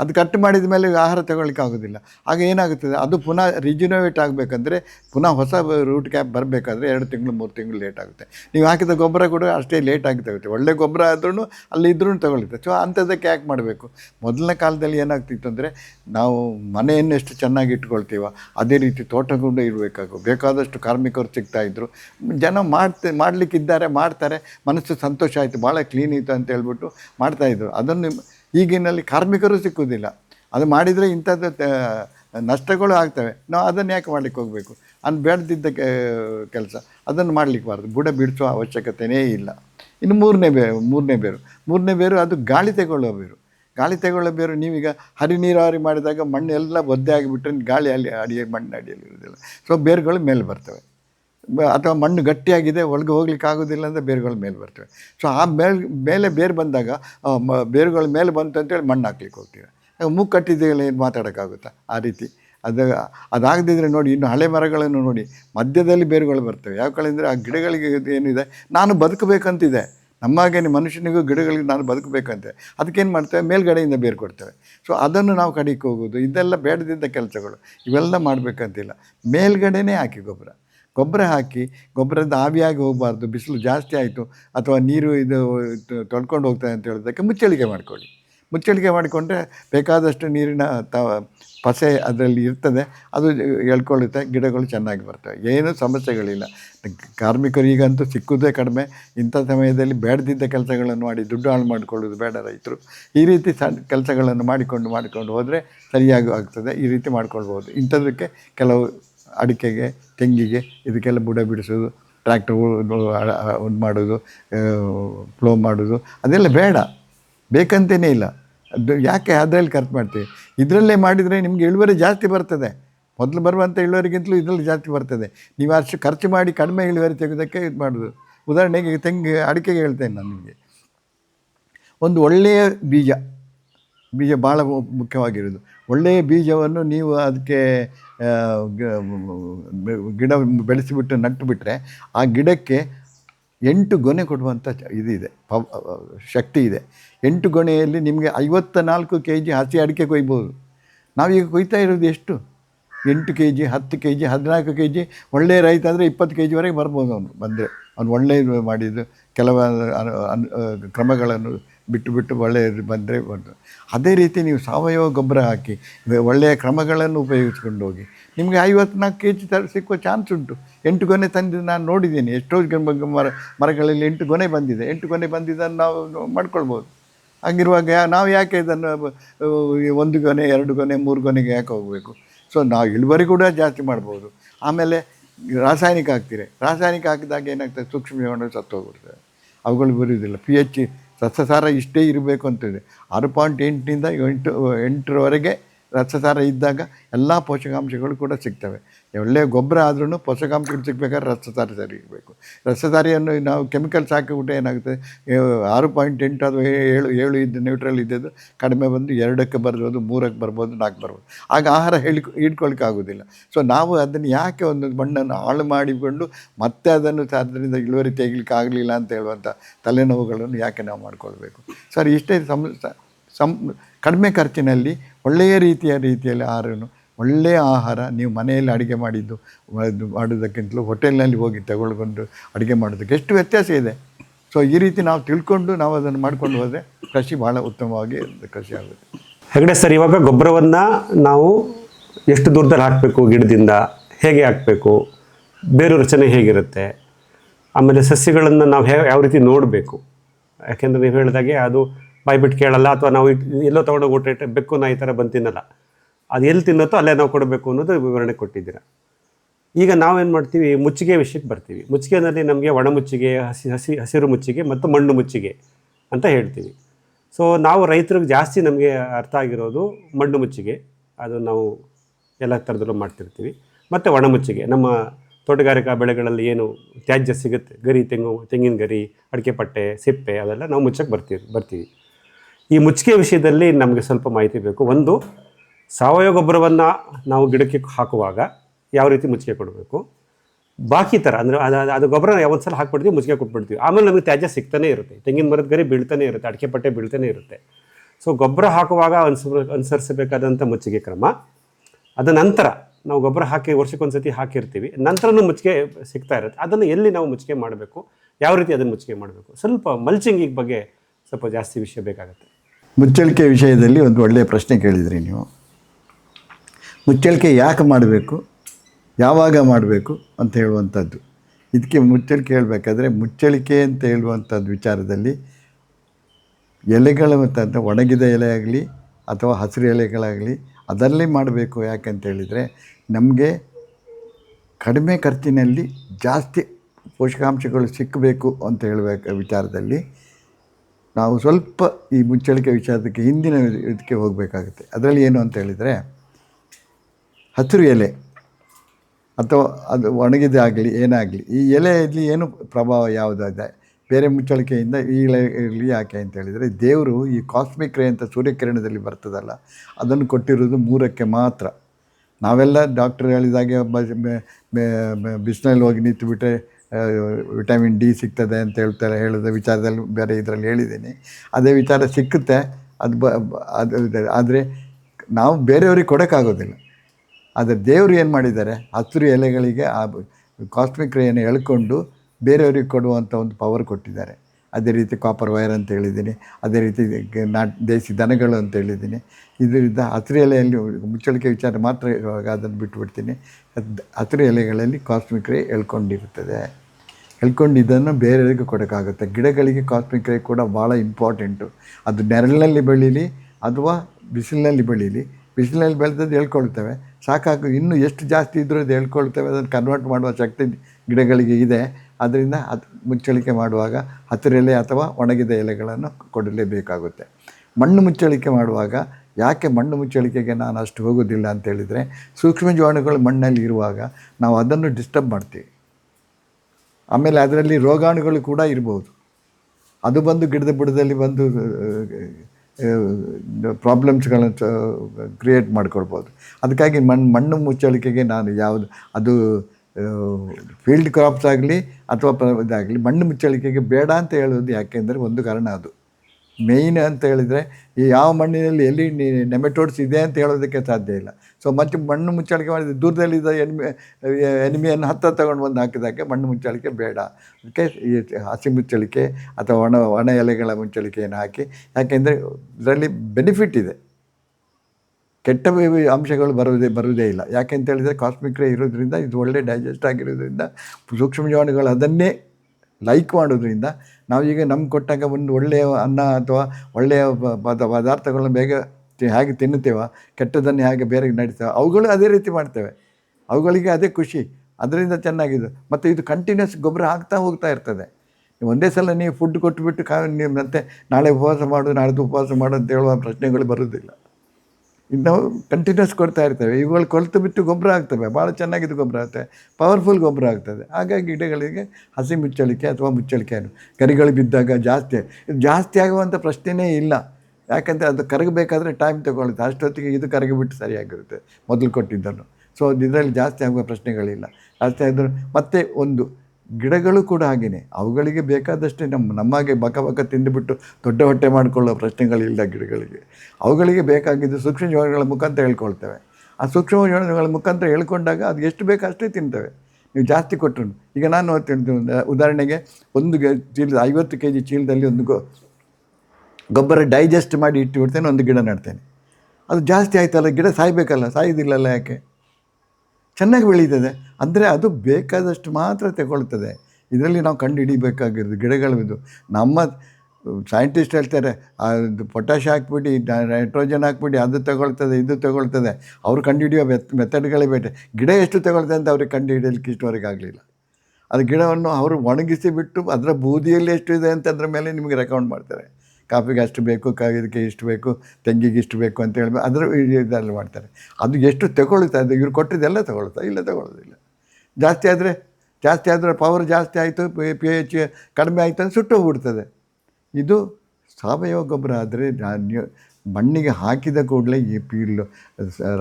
ಅದು ಕಟ್ ಮಾಡಿದ ಮೇಲೆ ಆಹಾರ ತಗೊಳ್ಳಿಕ್ಕೆ ಆಗೋದಿಲ್ಲ. ಆಗ ಏನಾಗುತ್ತದೆ? ಅದು ಪುನಃ ರಿಜಿನೋವೇಟ್ ಆಗಬೇಕಂದ್ರೆ ಪುನಃ ಹೊಸ ರೂಟ್ ಕ್ಯಾಪ್ ಬರಬೇಕಾದ್ರೆ ಎರಡು ತಿಂಗಳು, ಮೂರು ತಿಂಗಳು ಲೇಟ್ ಆಗುತ್ತೆ. ನೀವು ಹಾಕಿದ ಗೊಬ್ಬರ ಕೂಡ ಅಷ್ಟೇ ಲೇಟ್ ಆಗಿ ಒಳ್ಳೆ ಗೊಬ್ಬರ ಆದ್ರೂ ಅಲ್ಲಿ ಇದ್ರೂ ತಗೊಳ್ಳುತ್ತೆ ಸೊ ಅಂಥದ್ದಕ್ಕೆ ಯಾಕೆ ಮಾಡಬೇಕು? ಮೊದಲನೇ ಕಾಲದಲ್ಲಿ ಏನಾಗ್ತಿತ್ತು ಅಂದರೆ ನಾವು ಮನೆಯನ್ನು ಎಷ್ಟು ಚೆನ್ನಾಗಿ ಇಟ್ಕೊಳ್ತೀವೋ ಅದೇ ರೀತಿ ತೋಟ ಕೂಡ ಇರಬೇಕಾಗು. ಬೇಕಾದಷ್ಟು ಕಾರ್ಮಿಕರು ಸಿಗ್ತಾಯಿದ್ರು ಜನ ಮಾಡ್ತೆ, ಮಾಡಲಿಕ್ಕಿದ್ದಾರೆ, ಮಾಡ್ತಾರೆ. ಮನಸ್ಸು ಸಂತೋಷ ಆಯಿತು. ಭಾಳ ಕ್ಲೀನ್ ಇತ್ತು ಅಂತ ಹೇಳ್ಬಿಟ್ಟು ಮಾಡ್ತಾಯಿದ್ರು ಅದನ್ನು ಈಗಿನಲ್ಲಿ ಕಾರ್ಮಿಕರು ಸಿಕ್ಕುವುದಿಲ್ಲ. ಅದು ಮಾಡಿದರೆ ಇಂಥದ್ದು ನಷ್ಟಗಳು ಆಗ್ತವೆ. ನಾವು ಅದನ್ನು ಯಾಕೆ ಮಾಡ್ಲಿಕ್ಕೆ ಹೋಗಬೇಕು? ಅನ್ ಬೇಡದಿದ್ದ ಕೆಲಸ. ಅದನ್ನು ಮಾಡಲಿಕ್ಕೆ ಬಾರ್ದು. ಬುಡ ಬಿಡಿಸುವ ಅವಶ್ಯಕತೆಯೇ ಇಲ್ಲ. ಇನ್ನು ಮೂರನೇ ಬೇರು ಮೂರನೇ ಬೇರು. ಮೂರನೇ ಬೇರು ಅದು ಗಾಳಿ ತಗೊಳ್ಳೋ ಬೇರು. ಗಾಳಿ ತಗೊಳ್ಳೋ ಬೇರು, ನೀವೀಗ ಹರಿ ನೀರಾವರಿ ಮಾಡಿದಾಗ ಮಣ್ಣೆಲ್ಲ ಒದ್ದೆ ಆಗಿಬಿಟ್ರೆ ಗಾಳಿ ಅಲ್ಲಿ ಅಡಿಯ ಮಣ್ಣು ಅಡಿಯಲ್ಲಿ ಇರೋದಿಲ್ಲ ಸೊ ಬೇರುಗಳು ಮೇಲೆ ಬರ್ತವೆ. ಅಥವಾ ಮಣ್ಣು ಗಟ್ಟಿಯಾಗಿದೆ, ಒಳಗೆ ಹೋಗ್ಲಿಕ್ಕೆ ಆಗೋದಿಲ್ಲ ಅಂದರೆ ಬೇರುಗಳ ಮೇಲೆ ಬರ್ತವೆ. ಸೊ ಆ ಮೇಲ್, ಮೇಲೆ ಬೇರು ಬಂದಾಗ ಬೇರುಗಳ ಮೇಲೆ ಬಂತು ಅಂತೇಳಿ ಮಣ್ಣು ಹಾಕ್ಲಿಕ್ಕೆ ಹೋಗ್ತೀವಿ. ಮೂಗು ಕಟ್ಟಿದ್ದೆಲ್ಲ ಏನು ಮಾತಾಡೋಕ್ಕಾಗುತ್ತಾ? ಆ ರೀತಿ. ಅದು ಅದಾಗದಿದ್ದರೆ ನೋಡಿ, ಇನ್ನು ಹಳೆ ಮರಗಳನ್ನು ನೋಡಿ, ಮಧ್ಯದಲ್ಲಿ ಬೇರುಗಳು ಬರ್ತವೆ. ಯಾವ ಆ ಗಿಡಗಳಿಗೆ ಏನಿದೆ ನಾನು ಬದುಕಬೇಕಂತಿದೆ. ನಮ್ಮ ಹಾಗೇನೆ ಮನುಷ್ಯನಿಗೂ ಗಿಡಗಳಿಗೆ ನಾನು ಬದುಕಬೇಕಂತೆ. ಅದಕ್ಕೇನು ಮಾಡ್ತೇವೆ? ಮೇಲ್ಗಡೆಯಿಂದ ಬೇರು ಕೊಡ್ತೇವೆ. ಸೊ ಅದನ್ನು ನಾವು ಕಡಿಕ್ಕೆ ಹೋಗೋದು ಇದೆಲ್ಲ ಬೇಡದಿದ್ದ ಕೆಲಸಗಳು. ಇವೆಲ್ಲ ಮಾಡಬೇಕಂತಿಲ್ಲ. ಮೇಲ್ಗಡೆನೇ ಹಾಕಿ ಗೊಬ್ಬರ. ಗೊಬ್ಬರ ಹಾಕಿ, ಗೊಬ್ಬರದ ಆವಿಯಾಗಿ ಹೋಗಬಾರ್ದು, ಬಿಸಿಲು ಜಾಸ್ತಿ ಆಯಿತು ಅಥವಾ ನೀರು ಇದು ತೊಳ್ಕೊಂಡು ಹೋಗ್ತದೆ ಅಂತ ಹೇಳೋದಕ್ಕೆ ಮುಚ್ಚಳಿಕೆ ಮಾಡಿಕೊಳ್ಳಿ. ಮುಚ್ಚಳಿಕೆ ಮಾಡಿಕೊಂಡ್ರೆ ಬೇಕಾದಷ್ಟು ನೀರಿನ ತ, ಪಸೆ ಅದರಲ್ಲಿ ಇರ್ತದೆ, ಅದು ಎಳ್ಕೊಳ್ಳುತ್ತೆ, ಗಿಡಗಳು ಚೆನ್ನಾಗಿ ಬರ್ತವೆ. ಏನೂ ಸಮಸ್ಯೆಗಳಿಲ್ಲ. ಕಾರ್ಮಿಕರು ಈಗಂತೂ ಸಿಕ್ಕುವುದೇ ಕಡಿಮೆ. ಇಂಥ ಸಮಯದಲ್ಲಿ ಬೇಡದಿದ್ದ ಕೆಲಸಗಳನ್ನು ಮಾಡಿ ದುಡ್ಡು ಹಾಳು ಮಾಡಿಕೊಳ್ಳೋದು ಬೇಡ ರೈತರು. ಈ ರೀತಿ ಸಣ್ಣ ಕೆಲಸಗಳನ್ನು ಮಾಡಿಕೊಂಡು ಮಾಡಿಕೊಂಡು ಹೋದರೆ ಸರಿಯಾಗಿ ಆಗ್ತದೆ. ಈ ರೀತಿ ಮಾಡ್ಕೊಳ್ಬೋದು ಇಂಥದಕ್ಕೆ ಕೆಲವು ಅಡಿಕೆಗೆ, ತೆಂಗಿಗೆ ಇದಕ್ಕೆಲ್ಲ ಬುಡ ಬಿಡಿಸೋದು ಟ್ರ್ಯಾಕ್ಟರ್ ಇದು ಮಾಡೋದು ಫ್ಲೋ ಮಾಡೋದು, ಅದೆಲ್ಲ ಬೇಡ. ಬೇಕಂತೇನೇ ಇಲ್ಲ. ಅದು ಯಾಕೆ ಅದರಲ್ಲಿ ಖರ್ಚು ಮಾಡ್ತೀವಿ? ಇದರಲ್ಲೇ ಮಾಡಿದರೆ ನಿಮಗೆ ಇಳುವರಿ ಜಾಸ್ತಿ ಬರ್ತದೆ. ಮೊದಲು ಬರುವಂಥ ಇಳುವರಿಗಿಂತಲೂ ಇದರಲ್ಲಿ ಜಾಸ್ತಿ ಬರ್ತದೆ. ನೀವು ಅಷ್ಟು ಖರ್ಚು ಮಾಡಿ ಕಡಿಮೆ ಇಳುವರಿ ತೆಗೆದಕ್ಕೆ ಇದು ಮಾಡೋದು. ಉದಾಹರಣೆಗೆ ತೆಂಗು, ಅಡಿಕೆಗೆ ಹೇಳ್ತೇನೆ ನಾನು ನಿಮಗೆ. ಒಂದು ಒಳ್ಳೆಯ ಬೀಜ. ಬೀಜ ಭಾಳ ಮುಖ್ಯವಾಗಿರೋದು ಒಳ್ಳೆಯ ಬೀಜವನ್ನು ನೀವು ಅದಕ್ಕೆ ಗಿಡ ಬೆಳೆಸಿಬಿಟ್ಟು ನಟ್ಟು ಬಿಟ್ಟರೆ ಆ ಗಿಡಕ್ಕೆ ಎಂಟು ಗೊನೆ ಕೊಡುವಂಥ ಇದಿದೆ. ಪವ್ ಶಕ್ತಿ ಇದೆ. ಎಂಟು ಗೊನೆಯಲ್ಲಿ ನಿಮಗೆ ಐವತ್ತ ನಾಲ್ಕು ಕೆ ಜಿ ಹಸಿ ಅಡಿಕೆ ಕೊಯ್ಬೋದು. ನಾವೀಗ ಕೊಯ್ತಾ ಇರೋದು ಎಷ್ಟು? ಎಂಟು ಕೆ ಜಿ ಹತ್ತು ಕೆ ಜಿ ಹದಿನಾಲ್ಕು ಕೆ ಜಿ ಒಳ್ಳೆಯ ರೈತ ಅಂದರೆ ಇಪ್ಪತ್ತು ಕೆ ಜಿವರೆಗೆ ಬರ್ಬೋದು ಅವನು ಬಂದರೆ. ಅವ್ನು ಒಳ್ಳೆಯದು ಮಾಡಿದ್ದು ಕೆಲವು ಕ್ರಮಗಳನ್ನು ಬಿಟ್ಟು ಬಿಟ್ಟು ಒಳ್ಳೆಯ ಬಂದರೆ ಬಂದು ಅದೇ ರೀತಿ ನೀವು ಸಾವಯವ ಗೊಬ್ಬರ ಹಾಕಿ ಒಳ್ಳೆಯ ಕ್ರಮಗಳನ್ನು ಉಪಯೋಗಿಸ್ಕೊಂಡು ಹೋಗಿ. ನಿಮಗೆ ಐವತ್ನಾಲ್ಕು ಕೆ ಜಿ ತರ, ಸಿಕ್ಕುವ ಚಾನ್ಸ್ ಉಂಟು. ಎಂಟು ಗೊನೆ ತಂದಿದ್ದು ನಾನು ನೋಡಿದ್ದೀನಿ. ಎಷ್ಟೋ ಮರ, ಮರಗಳಲ್ಲಿ ಎಂಟು ಗೊನೆ ಬಂದಿದೆ. ಎಂಟು ಗೊನೆ ಬಂದಿದ್ದನ್ನು ನಾವು ಮಾಡ್ಕೊಳ್ಬೋದು. ಹಾಗಿರುವಾಗ ನಾವು ಯಾಕೆ ಇದನ್ನು ಒಂದು ಗೊನೆ, ಎರಡು ಗೊನೆ, ಮೂರು ಗೊನೆಗೆ ಯಾಕೆ ಹೋಗಬೇಕು? ಸೊ ನಾವು ಇಳುವರಿ ಕೂಡ ಜಾಸ್ತಿ ಮಾಡ್ಬೋದು. ಆಮೇಲೆ ರಾಸಾಯನಿಕ ಹಾಕ್ತೀರಿ. ರಾಸಾಯನಿಕ ಹಾಕಿದಾಗ ಏನಾಗ್ತದೆ? ಸೂಕ್ಷ್ಮ ಜೀವಾಣು ಸತ್ತು ಹೋಗ್ಬಿಡ್ತದೆ ಅವುಗಳು ಬರೋದಿಲ್ಲ ಪಿ ಎಚ್ ರಸಸಾರ ಇಷ್ಟೇ ಇರಬೇಕು ಅಂತೇಳಿ. ಆರು ಪಾಯಿಂಟ್ ಎಂಟರಿಂದ ಎಂಟು ಎಂಟರವರೆಗೆ ರಸಸಾರ ಇದ್ದಾಗ ಎಲ್ಲ ಪೋಷಕಾಂಶಗಳು ಕೂಡ ಸಿಗ್ತವೆ. ಒಳ್ಳೆಯ ಗೊಬ್ಬರ ಆದ್ರೂ ಪೋಷಕಾಂಶಗಳು ಸಿಗಬೇಕಾದ್ರೆ ರಸಸಾರ ಸರಿ ಇರಬೇಕು ರಸಸಾರಿಯನ್ನು ನಾವು ಕೆಮಿಕಲ್ಸ್ ಹಾಕಿಬಿಟ್ಟು ಏನಾಗುತ್ತೆ? ಆರು ಪಾಯಿಂಟ್ ಎಂಟು ಅಥವಾ ಏಳು ಏಳು ಇದ್ದು ನ್ಯೂಟ್ರಲ್ ಇದ್ದದ್ದು ಕಡಿಮೆ ಬಂದು ಎರಡಕ್ಕೆ ಬರ್ಬೋದು, ಮೂರಕ್ಕೆ ಬರ್ಬೋದು, ನಾಲ್ಕು ಬರ್ಬೋದು. ಆಗ ಆಹಾರ ಹೇಳಿ ಇಟ್ಕೊಳ್ಳಿಕ್ಕಾಗೋದಿಲ್ಲ ಸೊ ನಾವು ಅದನ್ನು ಯಾಕೆ ಒಂದು ಮಣ್ಣನ್ನು ಹಾಳು ಮಾಡಿಕೊಂಡು ಮತ್ತೆ ಅದನ್ನು ಅದರಿಂದ ಇಳುವರಿ ತೆಗಿಲಿಕ್ಕೆ ಆಗಲಿಲ್ಲ ಅಂತ ಹೇಳುವಂಥ ತಲೆನೋವುಗಳನ್ನು ಯಾಕೆ ನಾವು ಮಾಡ್ಕೊಳ್ಬೇಕು? ಸರ್, ಇಷ್ಟೇ ಸಂ ಸಂ ಕಡಿಮೆ ಖರ್ಚಿನಲ್ಲಿ ಒಳ್ಳೆಯ ರೀತಿಯ ರೀತಿಯಲ್ಲಿ ಆಹಾರವನ್ನು, ಒಳ್ಳೆಯ ಆಹಾರ ನೀವು ಮನೆಯಲ್ಲಿ ಅಡುಗೆ ಮಾಡಿದ್ದು ಮಾಡೋದಕ್ಕಿಂತಲೂ ಹೋಟೆಲ್ನಲ್ಲಿ ಹೋಗಿ ತಗೊಳ್ಕೊಂಡು ಅಡುಗೆ ಮಾಡೋದಕ್ಕೆ ಎಷ್ಟು ವ್ಯತ್ಯಾಸ ಇದೆ? ಸೊ ಈ ರೀತಿ ನಾವು ತಿಳ್ಕೊಂಡು ನಾವು ಅದನ್ನು ಮಾಡ್ಕೊಂಡು ಹೋದರೆ ಕೃಷಿ ಭಾಳ ಉತ್ತಮವಾಗಿ ಕೃಷಿ ಆಗುತ್ತೆ. ಹೆಗಡೆ ಸರ್, ಇವಾಗ ಗೊಬ್ಬರವನ್ನು ನಾವು ಎಷ್ಟು ದೂರದಲ್ಲಿ ಹಾಕಬೇಕು? ಗಿಡದಿಂದ ಹೇಗೆ ಹಾಕಬೇಕು? ಬೇರು ರಚನೆ ಹೇಗಿರುತ್ತೆ? ಆಮೇಲೆ ಸಸ್ಯಗಳನ್ನು ನಾವು ಹೇ, ಯಾವ ರೀತಿ ನೋಡಬೇಕು? ಯಾಕೆಂದರೆ ನೀವು ಹೇಳಿದಾಗೆ ಅದು ಬಾಯ್ಬಿಟ್ಟು ಕೇಳಲ್ಲ ಅಥವಾ ನಾವು ಎಲ್ಲೋ ತೊಗೊಂಡೋಗಿ ಊಟ ಬೆಕ್ಕು ಈ ಥರ ಬಂದು ತಿನ್ನಲ್ಲ. ಅದು ಎಲ್ಲಿ ತಿನ್ನುತ್ತೋ ಅಲ್ಲೇ ನಾವು ಕೊಡಬೇಕು ಅನ್ನೋದು ವಿವರಣೆ ಕೊಟ್ಟಿದ್ದೀರಾ. ಈಗ ನಾವೇನು ಮಾಡ್ತೀವಿ? ಮುಚ್ಚಿಗೆ ವಿಷಯಕ್ಕೆ ಬರ್ತೀವಿ. ಮುಚ್ಚಿಗೆನಲ್ಲಿ ನಮಗೆ ಒಣ ಮುಚ್ಚಿಗೆ, ಹಸಿ ಹಸಿ ಹಸಿರು ಮುಚ್ಚಿಗೆ ಮತ್ತು ಮಣ್ಣು ಮುಚ್ಚಿಗೆ ಅಂತ ಹೇಳ್ತೀವಿ. ಸೊ ನಾವು ರೈತರಿಗೆ ಜಾಸ್ತಿ ನಮಗೆ ಅರ್ಥ ಆಗಿರೋದು ಮಣ್ಣು ಮುಚ್ಚಿಗೆ. ಅದು ನಾವು ಎಲ್ಲ ಥರದಲ್ಲೂ ಮಾಡ್ತಿರ್ತೀವಿ. ಮತ್ತು ಒಣಮುಚ್ಚಿಗೆ ನಮ್ಮ ತೋಟಗಾರಿಕಾ ಬೆಳೆಗಳಲ್ಲಿ ಏನು ತ್ಯಾಜ್ಯ ಸಿಗುತ್ತೆ? ಗರಿ, ತೆಂಗು ತೆಂಗಿನ ಗರಿ, ಅಡಿಕೆ ಪಟ್ಟೆ, ಸಿಪ್ಪೆ ಅದೆಲ್ಲ ನಾವು ಮುಚ್ಚಕ್ಕೆ ಬರ್ತೀವಿ ಬರ್ತೀವಿ. ಈ ಮುಚ್ಚಿಗೆ ವಿಷಯದಲ್ಲಿ ನಮಗೆ ಸ್ವಲ್ಪ ಮಾಹಿತಿ ಬೇಕು. ಒಂದು, ಸಾವಯವ ಗೊಬ್ಬರವನ್ನು ನಾವು ಗಿಡಕ್ಕೆ ಹಾಕುವಾಗ ಯಾವ ರೀತಿ ಮುಚ್ಚಿಗೆ ಕೊಡಬೇಕು? ಬಾಕಿ ಥರ ಅಂದರೆ ಅದು, ಅದು- ಗೊಬ್ಬರ ಒಂದು ಸಲ ಹಾಕ್ಬಿಡ್ತೀವಿ, ಮುಚ್ಚಿಗೆ ಕೊಟ್ಬಿಡ್ತೀವಿ. ಆಮೇಲೆ ನಮಗೆ ತ್ಯಾಜ್ಯ ಸಿಗ್ತಾನೆ ಇರುತ್ತೆ. ತೆಂಗಿನ ಮರದ ಗರಿ ಬೀಳ್ತಾನೆ ಇರುತ್ತೆ, ಅಡಿಕೆ ಪಟ್ಟೆ ಬೀಳ್ತಾನೆ ಇರುತ್ತೆ. ಸೊ ಗೊಬ್ಬರ ಹಾಕುವಾಗ ಅನುಸ ಅನುಸರಿಸಬೇಕಾದಂಥ ಮುಚ್ಚಿಗೆ ಕ್ರಮ. ಅದ ನಂತರ ನಾವು ಗೊಬ್ಬರ ಹಾಕಿ ವರ್ಷಕ್ಕೊಂದು ಸತಿ ಹಾಕಿರ್ತೀವಿ. ನಂತರನೂ ಮುಚ್ಚಿಗೆ ಸಿಗ್ತಾ ಇರುತ್ತೆ. ಅದನ್ನು ಎಲ್ಲಿ ನಾವು ಮುಚ್ಚಿಗೆ ಮಾಡಬೇಕು? ಯಾವ ರೀತಿ ಅದನ್ನು ಮುಚ್ಚಿಗೆ ಮಾಡಬೇಕು? ಸ್ವಲ್ಪ ಮಲ್ಚಿಂಗಿಗೆ ಬಗ್ಗೆ ಸ್ವಲ್ಪ ಜಾಸ್ತಿ ವಿಷಯ ಬೇಕಾಗುತ್ತೆ. ಮುಚ್ಚಳಿಕೆ ವಿಷಯದಲ್ಲಿ ಒಂದು ಒಳ್ಳೆಯ ಪ್ರಶ್ನೆ ಕೇಳಿದ್ರಿ ನೀವು. ಮುಚ್ಚಳಿಕೆ ಯಾಕೆ ಮಾಡಬೇಕು? ಯಾವಾಗ ಮಾಡಬೇಕು ಅಂತ ಹೇಳುವಂಥದ್ದು. ಇದಕ್ಕೆ ಮುಚ್ಚಳಿಕೆ ಹೇಳಬೇಕಾದ್ರೆ ಮುಚ್ಚಳಿಕೆ ಅಂತ ಹೇಳುವಂಥದ್ದು ವಿಚಾರದಲ್ಲಿ ಎಲೆಗಳ ಮತ್ತು ಒಣಗಿದ ಎಲೆ ಆಗಲಿ ಅಥವಾ ಹಸಿರು ಎಲೆಗಳಾಗಲಿ ಅದರಲ್ಲಿ ಮಾಡಬೇಕು ಯಾಕಂತ ಹೇಳಿದರೆ ನಮಗೆ ಕಡಿಮೆ ಖರ್ಚಿನಲ್ಲಿ ಜಾಸ್ತಿ ಪೋಷಕಾಂಶಗಳು ಸಿಕ್ಕಬೇಕು ಅಂತ ಹೇಳಬೇಕು ವಿಚಾರದಲ್ಲಿ ನಾವು ಸ್ವಲ್ಪ ಈ ಮುಚ್ಚಳಿಕೆ ವಿಚಾರದಕ್ಕೆ ಹಿಂದಿನ ಇದಕ್ಕೆ ಹೋಗಬೇಕಾಗುತ್ತೆ. ಅದರಲ್ಲಿ ಏನು ಅಂತ ಹೇಳಿದರೆ, ಹಸಿರು ಎಲೆ ಅಥವಾ ಅದು ಒಣಗಿದಾಗಲಿ ಏನಾಗಲಿ, ಈ ಎಲೆಯಲ್ಲಿ ಏನು ಪ್ರಭಾವ ಯಾವುದಾದೆ? ಬೇರೆ ಮುಚ್ಚಳಿಕೆಯಿಂದ ಈ ಇರಲಿ ಯಾಕೆ ಅಂತ ಹೇಳಿದರೆ, ದೇವರು ಈ ಕಾಸ್ಮಿಕ್ ರೇ ಅಂತ ಸೂರ್ಯಕಿರಣದಲ್ಲಿ ಬರ್ತದಲ್ಲ, ಅದನ್ನು ಕೊಟ್ಟಿರೋದು ಮೂರಕ್ಕೆ ಮಾತ್ರ. ನಾವೆಲ್ಲ ಡಾಕ್ಟರ್ ಹೇಳಿದಾಗೆ ಬಿಸಿನಲ್ಲಿ ಹೋಗಿ ನಿಂತುಬಿಟ್ರೆ ವಿಟಮಿನ್ ಡಿ ಸಿಗ್ತದೆ ಅಂತ ಹೇಳ್ತಾರೆ, ಹೇಳಿದ ವಿಚಾರದಲ್ಲಿ ಬೇರೆ ಇದರಲ್ಲಿ ಹೇಳಿದ್ದೀನಿ. ಅದೇ ವಿಚಾರ ಸಿಕ್ಕುತ್ತೆ, ಅದು ಬ ಅದು ಆದರೆ ನಾವು ಬೇರೆಯವ್ರಿಗೆ ಕೊಡೋಕ್ಕಾಗೋದಿಲ್ಲ. ಆದರೆ ದೇವರು ಏನು ಮಾಡಿದ್ದಾರೆ, ಹಸಿರು ಎಲೆಗಳಿಗೆ ಆ ಕಾಸ್ಮಿಕ್ ರೇಯನ್ನು ಎಳ್ಕೊಂಡು ಬೇರೆಯವ್ರಿಗೆ ಕೊಡುವಂಥ ಒಂದು ಪವರ್ ಕೊಟ್ಟಿದ್ದಾರೆ. ಅದೇ ರೀತಿ ಕಾಪರ್ ವೈರ್ ಅಂತ ಹೇಳಿದ್ದೀನಿ, ಅದೇ ರೀತಿ ನಾಟ್ ದೇಸಿ ದನಗಳು ಅಂತ ಹೇಳಿದ್ದೀನಿ. ಇದರಿಂದ ಹಸಿರು ಎಲೆಯಲ್ಲಿ ಮುಚ್ಚಳಿಕೆ ವಿಚಾರ ಮಾತ್ರ ಇರುವಾಗ ಅದನ್ನು ಬಿಟ್ಟುಬಿಡ್ತೀನಿ ಅದ್- ಹಸಿರು ಎಲೆಗಳಲ್ಲಿ ಕಾಸ್ಮಿಕ್ ರೇ ಎಳ್ಕೊಂಡಿರ್ತದೆ ಎಳ್ಕೊಂಡು ಇದನ್ನು ಬೇರೆಯವರಿಗೆ ಕೊಡೋಕ್ಕಾಗುತ್ತೆ. ಗಿಡಗಳಿಗೆ ಕಾಸ್ಮಿಕ್ ರೇ ಕೂಡ ಭಾಳ ಇಂಪಾರ್ಟೆಂಟು ಅದು ನೆರಳಿನಲ್ಲಿ ಬೆಳೀಲಿ ಅಥವಾ ಬಿಸಿಲಿನಲ್ಲಿ ಬೆಳೀಲಿ. ಬಿಸಿಲಿನಲ್ಲಿ ಬೆಳೆದದ್ದು ಹೇಳ್ಕೊಳ್ತೇವೆ. ಸಾಕಾಗು ಇನ್ನೂ ಎಷ್ಟು ಜಾಸ್ತಿ ಇದ್ದರೂ ಅದು ಹೇಳ್ಕೊಳ್ತೇವೆ. ಅದನ್ನು ಕನ್ವರ್ಟ್ ಮಾಡುವ ಶಕ್ತಿ ಗಿಡಗಳಿಗೆ ಇದೆ. ಅದರಿಂದ ಅದು ಮುಚ್ಚಳಿಕೆ ಮಾಡುವಾಗ ಹತ್ತಿರ ಎಲೆ ಅಥವಾ ಒಣಗಿದ ಎಲೆಗಳನ್ನು ಕೊಡಲೇಬೇಕಾಗುತ್ತೆ. ಮಣ್ಣು ಮುಚ್ಚಳಿಕೆ ಮಾಡುವಾಗ ಯಾಕೆ ಮಣ್ಣು ಮುಚ್ಚಳಿಕೆಗೆ ನಾನು ಅಷ್ಟು ಹೋಗೋದಿಲ್ಲ ಅಂತ ಹೇಳಿದರೆ ಸೂಕ್ಷ್ಮ ಜೀವಾಣುಗಳು ಮಣ್ಣಲ್ಲಿ ಇರುವಾಗ ನಾವು ಅದನ್ನು ಡಿಸ್ಟರ್ಬ್ ಮಾಡ್ತೀವಿ. ಆಮೇಲೆ ಅದರಲ್ಲಿ ರೋಗಾಣುಗಳು ಕೂಡ ಇರ್ಬೋದು. ಅದು ಬಂದು ಗಿಡದ ಬುಡದಲ್ಲಿ ಬಂದು ಪ್ರಾಬ್ಲಮ್ಸ್ಗಳನ್ನು ಕ್ರಿಯೇಟ್ ಮಾಡಿಕೊಳ್ಬೋದು. ಅದಕ್ಕಾಗಿ ಮಣ್ಣು ಮಣ್ಣು ಮುಚ್ಚಳಿಕೆಗೆ ನಾನು ಯಾವುದು, ಅದು ಫೀಲ್ಡ್ ಕ್ರಾಪ್ಸ್ ಆಗಲಿ ಅಥವಾ ಇದಾಗಲಿ ಮಣ್ಣು ಮುಚ್ಚಳಿಕೆಗೆ ಬೇಡ ಅಂತ ಹೇಳೋದು ಯಾಕೆಂದರೆ ಒಂದು ಕಾರಣ ಅದು. ಮೇಯ್ನ್ ಅಂತ ಹೇಳಿದರೆ ಈ ಯಾವ ಮಣ್ಣಿನಲ್ಲಿ ಎಲ್ಲಿ ನೆಮೆಟೋಡ್ಸ್ ಇದೆ ಅಂತ ಹೇಳೋದಕ್ಕೆ ಸಾಧ್ಯ ಇಲ್ಲ. ಸೊ ಮತ್ತೆ ಮಣ್ಣು ಮುಚ್ಚಳಿಕೆ ಮಾಡಿದರೆ ದೂರದಲ್ಲಿದ್ದ ಎನಿಮೆ, ಎನಿಮೆಯನ್ನು ಹತ್ತ ತಗೊಂಡು ಬಂದು ಹಾಕಿದಾಗೆ ಮಣ್ಣು ಮುಚ್ಚಾಳಿಕೆ ಬೇಡ. ಅದಕ್ಕೆ ಈ ಹಸಿ ಮುಚ್ಚಳಿಕೆ ಅಥವಾ ಒಣ ಒಣ ಎಲೆಗಳ ಮುಚ್ಚಳಿಕೆಯನ್ನು ಹಾಕಿ, ಯಾಕೆಂದರೆ ಇದರಲ್ಲಿ ಬೆನಿಫಿಟ್ ಇದೆ. ಕೆಟ್ಟ ಅಂಶಗಳು ಬರುವುದೇ ಬರುವುದೇ ಇಲ್ಲ. ಯಾಕೆಂತ ಹೇಳಿದರೆ ಕಾಸ್ಮಿಕ್ ರೇ ಇರೋದ್ರಿಂದ, ಇದು ಒಳ್ಳೆ ಡೈಜೆಸ್ಟ್ ಆಗಿರೋದ್ರಿಂದ ಸೂಕ್ಷ್ಮ ಜೀವಾಣುಗಳು ಅದನ್ನೇ ಲೈಕ್ ಮಾಡೋದ್ರಿಂದ ನಾವೀಗ ನಮ್ಗೆ ಕೊಟ್ಟಾಗ ಒಂದು ಒಳ್ಳೆಯ ಅನ್ನ ಅಥವಾ ಒಳ್ಳೆಯ ಪದಾರ್ಥಗಳನ್ನು ಪದ, ಪದಾರ್ಥಗಳನ್ನ ಬೇಗ ಹೇಗೆ ತಿನ್ನುತ್ತೇವ? ಕೆಟ್ಟದನ್ನು ಹೇಗೆ ಬೇರೆ ನಡೀತೇವೆ ಅವುಗಳು ಅದೇ ರೀತಿ ಮಾಡ್ತೇವೆ. ಅವುಗಳಿಗೆ ಅದೇ ಖುಷಿ. ಅದರಿಂದ ಚೆನ್ನಾಗಿದೆ ಮತ್ತು ಇದು ಕಂಟಿನ್ಯೂಸ್ ಗೊಬ್ಬರ ಹಾಕ್ತಾ ಹೋಗ್ತಾ ಇರ್ತದೆ. ನೀವು ಒಂದೇ ಸಲ ನೀವು ಫುಡ್ ಕೊಟ್ಟುಬಿಟ್ಟು ಕಾ ನೀವು ನಾಳೆ ಉಪವಾಸ ಮಾಡು ನಾಳೆದು ಉಪವಾಸ ಮಾಡು ಅಂತ ಹೇಳುವ ಪ್ರಶ್ನೆಗಳು ಬರುವುದಿಲ್ಲ. ಇದು ನಾವು ಕಂಟಿನ್ಯೂಸ್ ಕೊಡ್ತಾ ಇರ್ತೇವೆ. ಇವುಗಳು ಕೊಳ್ತು ಬಿಟ್ಟು ಗೊಬ್ಬರ ಆಗ್ತವೆ. ಭಾಳ ಚೆನ್ನಾಗಿದ್ದು ಗೊಬ್ಬರ ಆಗ್ತವೆ ಪವರ್ಫುಲ್ ಗೊಬ್ಬರ ಆಗ್ತದೆ. ಹಾಗಾಗಿ ಗಿಡಗಳಿಗೆ ಹಸಿ ಮುಚ್ಚಳಿಕೆ ಅಥವಾ ಮುಚ್ಚಳಿಕೆ ಅನ್ನು ಕರಿಗಳು ಬಿದ್ದಾಗ ಜಾಸ್ತಿ ಇದು ಜಾಸ್ತಿ ಆಗುವಂಥ ಪ್ರಶ್ನೆಯೇ ಇಲ್ಲ. ಯಾಕಂದರೆ ಅದು ಕರಗಬೇಕಾದ್ರೆ ಟೈಮ್ ತಗೊಳ್ಳುತ್ತೆ. ಅಷ್ಟೊತ್ತಿಗೆ ಇದು ಕರಗಿಬಿಟ್ಟು ಸರಿಯಾಗಿರುತ್ತೆ. ಮೊದಲು ಕೊಟ್ಟಿದ್ದನ್ನು. ಸೊ ಇದರಲ್ಲಿ ಜಾಸ್ತಿ ಆಗುವ ಪ್ರಶ್ನೆಗಳಿಲ್ಲ. ಜಾಸ್ತಿ ಆದರೂ ಮತ್ತೆ ಒಂದು ಗಿಡಗಳು ಕೂಡ ಹಾಗೆಯೇ ಅವುಗಳಿಗೆ ಬೇಕಾದಷ್ಟೇ ನಮ್ಮ ನಮಗೆ ಬಕ ಬಕ ತಿಂದುಬಿಟ್ಟು ದೊಡ್ಡ ಹೊಟ್ಟೆ ಮಾಡಿಕೊಳ್ಳೋ ಪ್ರಶ್ನೆಗಳಿಲ್ಲ ಗಿಡಗಳಿಗೆ. ಅವುಗಳಿಗೆ ಬೇಕಾಗಿದ್ದು ಸೂಕ್ಷ್ಮ ಜೀವನಗಳ ಮುಖಾಂತರ ಹೇಳ್ಕೊಳ್ತೇವೆ. ಆ ಸೂಕ್ಷ್ಮ ಜೀವನಗಳ ಮುಖಾಂತರ ಹೇಳ್ಕೊಂಡಾಗ ಅದು ಎಷ್ಟು ಬೇಕು ಅಷ್ಟೇ ತಿಂತವೆ. ನೀವು ಜಾಸ್ತಿ ಕೊಟ್ಟರು ಈಗ ನಾನು ಉದಾಹರಣೆಗೆ ಒಂದು ಚೀಲದ ಐವತ್ತು ಕೆ ಜಿ ಚೀಲದಲ್ಲಿ ಒಂದು ಗೊ, ಗೊಬ್ಬರ ಡೈಜೆಸ್ಟ್ ಮಾಡಿ ಇಟ್ಟು ಬಿಡ್ತೇನೆ, ಒಂದು ಗಿಡ ನೆಡ್ತೇನೆ. ಅದು ಜಾಸ್ತಿ ಆಯ್ತಲ್ಲ, ಗಿಡ ಸಾಯಬೇಕಲ್ಲ, ಸಾಯೋದಿಲ್ಲಲ್ಲ ಯಾಕೆ? ಚೆನ್ನಾಗಿ ಬೆಳೀತದೆ. ಅಂದರೆ ಅದು ಬೇಕಾದಷ್ಟು ಮಾತ್ರ ತಗೊಳ್ತದೆ. ಇದರಲ್ಲಿ ನಾವು ಕಂಡು ಹಿಡಿಬೇಕಾಗಿರೋದು ಗಿಡಗಳು ಇದು. ನಮ್ಮ ಸೈಂಟಿಸ್ಟ್ ಹೇಳ್ತಾರೆ ಅದು ಪೊಟ್ಯಾಶ್ ಹಾಕ್ಬಿಟ್ಟು ನೈಟ್ರೋಜನ್ ಹಾಕ್ಬಿಟ್ಟು ಅದು ತಗೊಳ್ತದೆ, ಇದು ತಗೊಳ್ತದೆ. ಅವರು ಕಂಡು ಹಿಡಿಯೋ ಮೆತ್, ಮೆಥಡ್ಗಳೇ ಬೇಟೆ. ಗಿಡ ಎಷ್ಟು ತಗೊಳ್ತದೆ ಅಂತ ಅವ್ರಿಗೆ ಕಂಡು ಹಿಡಿಯಲಿಕ್ಕೆ ಇಷ್ಟವರೆಗೆ ಆಗಲಿಲ್ಲ. ಅದು ಗಿಡವನ್ನು ಅವರು ಒಣಗಿಸಿ ಬಿಟ್ಟು, ಅದರ ಬೂದಿಯಲ್ಲಿ ಎಷ್ಟು ಇದೆ ಅಂತ ಮೇಲೆ ನಿಮಗೆ ರೆಕಮೆಂಡ್ ಮಾಡ್ತಾರೆ. ಕಾಫಿಗೆ ಅಷ್ಟು ಬೇಕು ಕ ಇದಕ್ಕೆ ಇಷ್ಟು ಬೇಕು, ತೆಂಗಿಗೆ ಇಷ್ಟು ಬೇಕು ಅಂತ ಹೇಳಿ ಅದರ ಇದರಲ್ಲಿ ಮಾಡ್ತಾರೆ. ಅದು ಎಷ್ಟು ತಗೊಳ್ತಾ ಇದೆ, ಇವ್ರು ಕೊಟ್ಟಿದ್ದೆಲ್ಲ ತಗೊಳ್ತಾ, ಇಲ್ಲ ತಗೊಳ್ಳೋದಿಲ್ಲ. ಜಾಸ್ತಿ ಆದರೆ ಜಾಸ್ತಿ ಆದರೆ ಪವರ್ ಜಾಸ್ತಿ ಆಯಿತು ಪಿ ಎಚ್ ಕಡಿಮೆ ಆಯಿತು ಅಂತ ಸುಟ್ಟೋಗ್ಬಿಡ್ತದೆ ಇದು ಸಾವಯವ ಗೊಬ್ಬರ ಆದರೆ ಮಣ್ಣಿಗೆ ಹಾಕಿದ ಕೂಡಲೇ ಈ ಪೀಲ್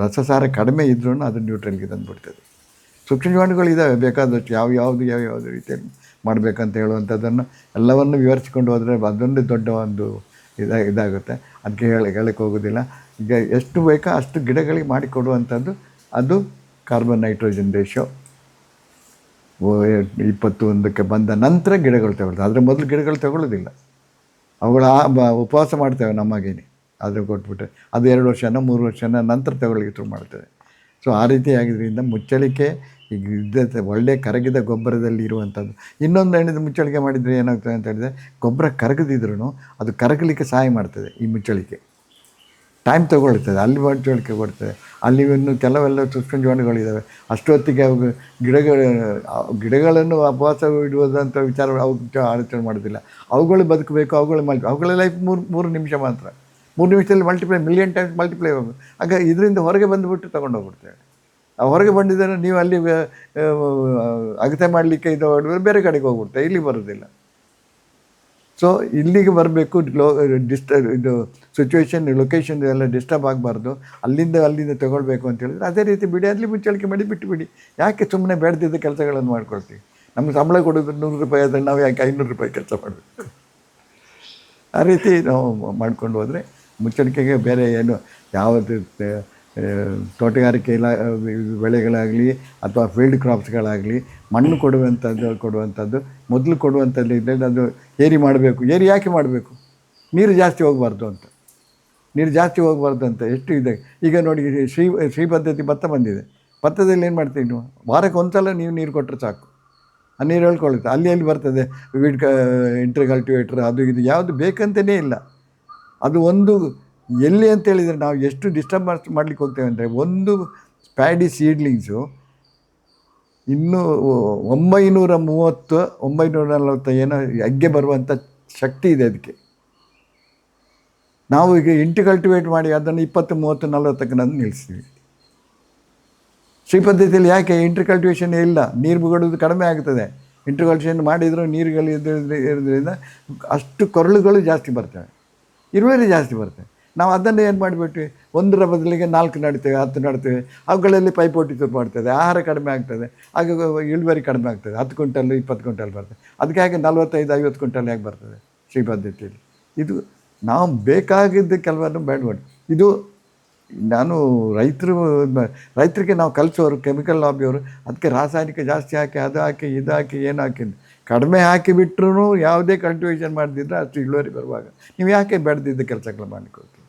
ರಸಸಾರ ಕಡಿಮೆ ಇದ್ರೂ ಅದು ನ್ಯೂಟ್ರಲ್ಗೆ ತಂದುಬಿಡ್ತದೆ. ಸೂಕ್ಷ್ಮ ಜೀವಾಣುಗಳು ಇದ್ದಾವೆ ಬೇಕಾದಷ್ಟು ಯಾವ, ಯಾವುದು ಯಾವ, ಯಾವುದು ರೀತಿಯಲ್ಲಿ. ಮಾಡಬೇಕಂತ ಹೇಳುವಂಥದ್ದನ್ನು ಎಲ್ಲವನ್ನು ವಿವರಿಸಿಕೊಂಡು ಹೋದರೆ ಅದೊಂದು ದೊಡ್ಡ ಒಂದು ಇದ, ಇದಾಗುತ್ತೆ. ಅದಕ್ಕೆ ಹೇಳಿ, ಹೇಳಕ್ಕೆ ಹೋಗೋದಿಲ್ಲ. ಈಗ ಎಷ್ಟು ಬೇಕೋ ಅಷ್ಟು ಗಿಡಗಳಿಗೆ ಮಾಡಿಕೊಡುವಂಥದ್ದು ಅದು ಕಾರ್ಬನ್ ನೈಟ್ರೋಜನ್ ರೇಷೋ ಇಪ್ಪತ್ತು ಒಂದಕ್ಕೆ ಬಂದ ನಂತರ ಗಿಡಗಳು ತಗೊಳ್ತವೆ. ಆದರೆ ಮೊದಲು ಗಿಡಗಳು ತಗೊಳ್ಳೋದಿಲ್ಲ ಅವುಗಳ ಉಪವಾಸ ಮಾಡ್ತೇವೆ ನಮಗೇನೆ ಆದರೆ ಕೊಟ್ಬಿಟ್ರೆ ಅದು ಎರಡು ವರ್ಷನ ಮೂರು ವರ್ಷನ ನಂತರ ತಗೊಳ್ಳಿಕ್ಕೆ ಶುರು ಮಾಡ್ತದೆ ಸೊ ಆ ರೀತಿ ಆಗಿದ್ದರಿಂದ ಮುಚ್ಚಳಿಕೆ ಈಗ ಇದ್ದಂಥ ಒಳ್ಳೆ ಕರಗಿದ ಗೊಬ್ಬರದಲ್ಲಿ ಇರುವಂಥದ್ದು. ಇನ್ನೊಂದು ಹೆಣ್ಣಿದ ಮುಚ್ಚಳಿಕೆ ಮಾಡಿದರೆ ಏನಾಗ್ತದೆ ಅಂತ ಹೇಳಿದರೆ, ಗೊಬ್ಬರ ಕರಗದಿದ್ರೂ ಅದು ಕರಗಲಿಕ್ಕೆ ಸಹಾಯ ಮಾಡ್ತದೆ ಈ ಮುಚ್ಚಳಿಕೆ. ಟೈಮ್ ತೊಗೊಳ್ತದೆ, ಅಲ್ಲಿ ಮುಚ್ಚಳಿಕೆ ಕೊಡ್ತದೆ. ಅಲ್ಲಿ ಇನ್ನು ಕೆಲವೆಲ್ಲ ಸೂಕ್ಷ್ಮ ಜೀವಾಣುಗಳಿದ್ದಾವೆ ಅಷ್ಟೊತ್ತಿಗೆ ಅವು ಗಿಡಗಳು, ಗಿಡಗಳನ್ನು ಅಪವಾಸ ಇಡುವುದಂಥ ವಿಚಾರ ಅವು ಆಲೋಚನೆ ಮಾಡೋದಿಲ್ಲ. ಅವುಗಳು ಬದುಕಬೇಕು, ಅವುಗಳು ಮಲ್ಟಿ ಅವುಗಳ ಲೈಫ್ ಮೂರು ಮೂರು ನಿಮಿಷ ಮಾತ್ರ. ಮೂರು ನಿಮಿಷದಲ್ಲಿ ಮಲ್ಟಿಪ್ಲೈ ಮಿಲಿಯನ್ ಟೈಮ್ಸ್ ಮಲ್ಟಿಪ್ಲೈ ಹೋಗು ಆಗ ಇದರಿಂದ ಹೊರಗೆ ಬಂದುಬಿಟ್ಟು ತೊಗೊಂಡೋಗ್ಬಿಡ್ತೇವೆ. ಹೊರಗೆ ಬಂದಿದ್ದರೆ ನೀವು ಅಲ್ಲಿ ಅಗತೆ ಮಾಡಲಿಕ್ಕೆ ಇದು ಮಾಡಿದ್ರೆ ಬೇರೆ ಕಡೆಗೆ ಹೋಗ್ಬಿಡ್ತೇವೆ ಇಲ್ಲಿ ಬರೋದಿಲ್ಲ. ಸೊ ಇಲ್ಲಿಗೆ ಬರಬೇಕು, ಲೋ, ಡಿಸ್ಟ, ಇದು ಸಿಚುವೇಶನ್ ಲೊಕೇಶನ್ ಎಲ್ಲ ಡಿಸ್ಟರ್ಬ್ ಆಗಬಾರ್ದು. ಅಲ್ಲಿಂದ ಅಲ್ಲಿಂದ ತಗೊಳ್ಬೇಕು ಅಂತ ಹೇಳಿದ್ರೆ ಅದೇ ರೀತಿ ಬಿಡಿ, ಅಲ್ಲಿ ಮುಚ್ಚಳಿಕೆ ಮಾಡಿ ಬಿಟ್ಟುಬಿಡಿ ಯಾಕೆ ಸುಮ್ಮನೆ ಬೇಡದಿದ್ದ ಕೆಲಸಗಳನ್ನು ಮಾಡ್ಕೊಳ್ತೀವಿ? ನಮ್ಗೆ ಸಂಬಳ ಕೊಡೋದು ನೂರು ರೂಪಾಯಿ ಆದರೆ ನಾವು ಯಾಕೆ ಐನೂರು ರೂಪಾಯಿ ಕೆಲಸ ಮಾಡಬೇಕು? ಆ ರೀತಿ ನಾವು ಮಾಡ್ಕೊಂಡು ಹೋದರೆ ಮುಚ್ಚಳಿಕೆಗೆ ಬೇರೆ ಏನು ಯಾವುದು ತೋಟಗಾರಿಕೆ ಇಲ್ಲ ಬೆಳೆಗಳಾಗಲಿ ಅಥವಾ ಫೀಲ್ಡ್ ಕ್ರಾಪ್ಸ್ಗಳಾಗಲಿ ಮಣ್ಣು ಕೊಡುವಂಥದ್ದು ಕೊಡುವಂಥದ್ದು, ಮೊದಲು ಕೊಡುವಂಥದ್ದು ಇದ್ದರೆ ಅದು ಏರಿ ಮಾಡಬೇಕು. ಏರಿ ಯಾಕೆ ಮಾಡಬೇಕು? ನೀರು ಜಾಸ್ತಿ ಹೋಗಬಾರ್ದು ಅಂತ. ನೀರು ಜಾಸ್ತಿ ಹೋಗಬಾರ್ದು ಅಂತ ಎಷ್ಟು ಇದೆ. ಈಗ ನೋಡಿ ಶ್ರೀ ಶ್ರೀ ಪದ್ಧತಿ ಭತ್ತ ಬಂದಿದೆ. ಭತ್ತದಲ್ಲಿ ಏನು ಮಾಡ್ತೀವಿ ನೀವು? ವಾರಕ್ಕೆ ಒಂದ್ಸಲ ನೀವು ನೀರು ಕೊಟ್ಟರೆ ಸಾಕು. ಆ ನೀರು ಹೇಳ್ಕೊಳ್ಳುತ್ತೆ. ಅಲ್ಲಿ ಎಲ್ಲಿ ಬರ್ತದೆ? ವಿಡ್ ಇಂಟರ್ ಕಲ್ಟಿವೇಟ್ರ್ ಅದು ಇದು ಯಾವುದು ಬೇಕಂತಲೇ ಇಲ್ಲ. ಅದು ಒಂದು ಎಲ್ಲಿ ಅಂತ ಹೇಳಿದರೆ ನಾವು ಎಷ್ಟು ಡಿಸ್ಟರ್ಬ್ ಮಾಡ್ಲಿಕ್ಕೆ ಹೋಗ್ತೇವೆ ಅಂದರೆ ಒಂದು ಪ್ಯಾಡಿ ಸೀಡ್ಲಿಂಗ್ಸು ಇನ್ನೂ ಒಂಬೈನೂರ ಮೂವತ್ತು, ಒಂಬೈನೂರ ನಲವತ್ತು ಏನೋ ಅಗ್ಗೆ ಬರುವಂಥ ಶಕ್ತಿ ಇದೆ ಅದಕ್ಕೆ. ನಾವು ಈಗ ಇಂಟು ಕಲ್ಟಿವೇಟ್ ಮಾಡಿ ಅದನ್ನು ಇಪ್ಪತ್ತು, ಮೂವತ್ತು, ನಲವತ್ತಕ್ಕೆ ನಾನು ನಿಲ್ಲಿಸ್ತೀವಿ. ಶ್ರೀ ಪದ್ಧತಿಯಲ್ಲಿ ಯಾಕೆ ಇಂಟ್ರ್ ಕಲ್ಟಿವೇಷನ್ ಇಲ್ಲ? ನೀರು ಬಿಡೋದು ಕಡಿಮೆ ಆಗ್ತದೆ. ಇಂಟ್ರ್ ಕಲ್ಟಿವೇಷನ್ ಮಾಡಿದರೂ ನೀರುಗಳು ಇದ್ರಿಂದ ಅಷ್ಟು ಕೊರಳುಗಳು ಜಾಸ್ತಿ ಬರ್ತವೆ. ಇರುವರೆ ಜಾಸ್ತಿ ಬರ್ತವೆ. ನಾವು ಅದನ್ನು ಏನು ಮಾಡಿಬಿಟ್ವಿ? ಒಂದರ ಬದಲಿಗೆ ನಾಲ್ಕು ನಡ್ತೇವೆ, ಹತ್ತು ನಡ್ತೇವೆ. ಅವುಗಳಲ್ಲಿ ಪೈಪೋಟಿ ಮಾಡ್ತದೆ, ಆಹಾರ ಕಡಿಮೆ ಆಗ್ತದೆ ಆಗ ಇಳುವರಿ ಕಡಿಮೆ ಆಗ್ತದೆ, ಹತ್ತು ಕ್ವಿಂಟಲ್ ಇಪ್ಪತ್ತು ಕ್ವಿಂಟಲ್ ಬರ್ತದೆ. ಅದಕ್ಕೆ ಹಾಗೆ ನಲ್ವತ್ತೈದು, ಐವತ್ತು ಕ್ವಿಂಟಲ್ ಹೇಗೆ ಬರ್ತದೆ ಶ್ರೀ ಪದ್ಧತಿಯಲ್ಲಿ ಇದು ನಾವು ಬೇಕಾಗಿದ್ದ ಕೆಲವನ್ನು ಬೇಡಬೇಡ ಇದು ನಾನು ರೈತರು, ರೈತರಿಗೆ ನಾವು ಕಲಿಸೋರು, ಕೆಮಿಕಲ್ ಲಾಬಿಯವರು, ಅದಕ್ಕೆ ರಾಸಾಯನಿಕ ಜಾಸ್ತಿ ಹಾಕಿ, ಅದು ಹಾಕಿ, ಇದು ಹಾಕಿ, ಏನು ಹಾಕಿ ಕಡಿಮೆ ಹಾಕಿ ಬಿಟ್ಟರು ಯಾವುದೇ ಕಲ್ಟಿವೇಷನ್ ಮಾಡಿದ್ರೆ ಅಷ್ಟು ಇಳುವರಿ ಬರುವಾಗ, ನೀವು ಯಾಕೆ ಬೆಳೆದಿದ್ದ ಕೆಲಸಗಳು ಮಾಡಲಿಕ್ಕೆ